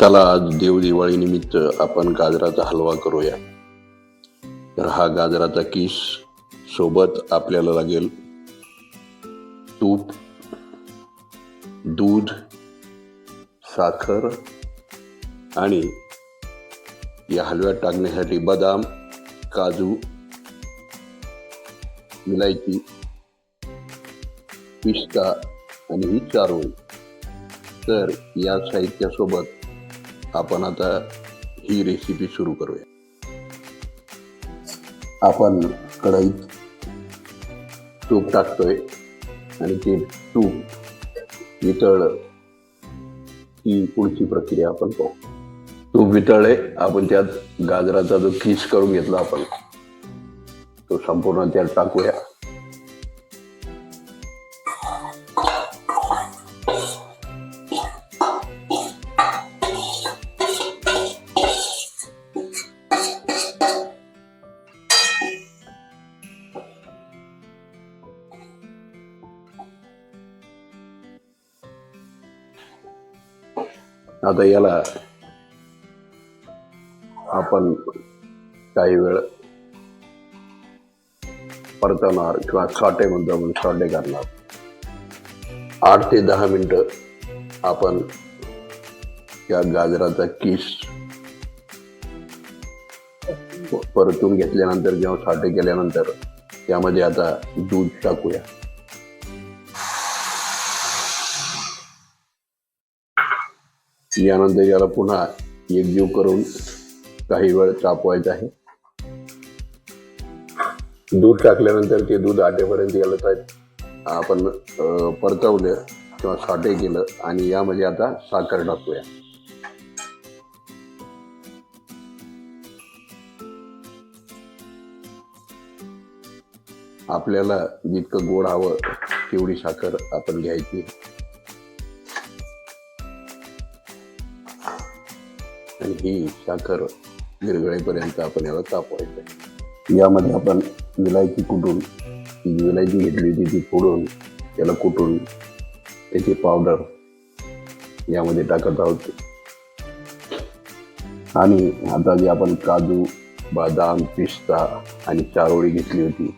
चला आज देव दिवाळी निमित्त आपण गाजराचा हलवा करूया. तर हा गाजराचा किस सोबत आपल्याला लागेल तूप दूध साखर आणि या हलव्यात टाकण्यासाठी बदाम काजू इलायची पिस्ता आणि ही चारोळी. तर या साहित्यासोबत आपण आता ही रेसिपी सुरू करूया. आपण कढईत तूप टाकतोय आणि ते तूप वितळलं ही पुढची प्रक्रिया आपण पाहू. तूप वितळले आपण त्यात गाजराचा जो किस करून घेतला आपण तो संपूर्ण त्यात टाकूया. आता याला आपण काही वेळ परतवणार किंवा साठे म्हणतो साठे करणार. आठ ते दहा मिनटं आपण या गाजराचा किस परतून घेतल्यानंतर किंवा साठे केल्यानंतर त्यामध्ये आता दूध टाकूया. यानंतर याला पुन्हा एकजीव करून काही वेळ तापवायचं आहे. दूध टाकल्यानंतर ते दूध आटेपर्यंत याला तर आपण परतवलं किंवा साठे केलं आणि यामध्ये आता साखर टाकूया. आपल्याला जितकं गोड हवं तेवढी साखर आपण घ्यायची. आणि ही साखर विरघळेपर्यंत आपण याला तापवायचं. यामध्ये आपण विलायची कुटून विलायची घेतली होती ती फोडून त्याला कुटून त्याची पावडर यामध्ये टाकत आहोत. आणि आता जे आपण काजू बदाम पिस्ता आणि चारोळी घेतली होती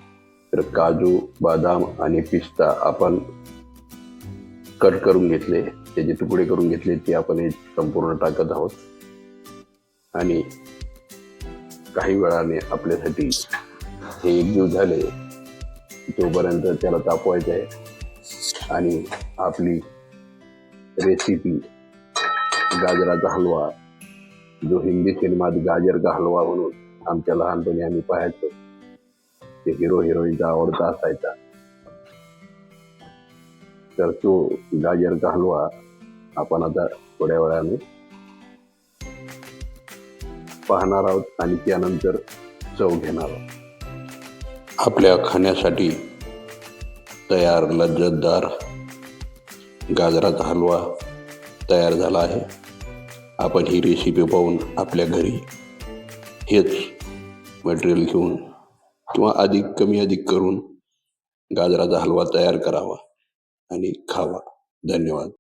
तर काजू बदाम आणि पिस्ता आपण कट करून घेतले त्याचे तुकडे करून घेतले ते आपण हे संपूर्ण टाकत आहोत. आणि काही वेळाने आपल्यासाठी हे एकजीव झाले. तोपर्यंत त्याला तापवायचं आहे. आणि आपली रेसिपी गाजराचा हलवा जो हिंदी सिनेमात गाजर का हलवा म्हणून आमच्या लहानपणी आम्ही पाहायचो ते हिरो हिरोईनचा आवडता असायचा. तर तो गाजर का हलवा आपण आता थोड्या वेळाने पाहणार आहोत आणि त्यानंतर चव घेणार आहोत. आपल्या खाण्यासाठी तयार लज्जतदार गाजराचा हलवा तयार झाला आहे. आपण ही रेसिपी पाहून आपल्या घरी हेच मटेरियल घेऊन किंवा अधिक कमी अधिक करून गाजराचा हलवा तयार करावा आणि खावा. धन्यवाद.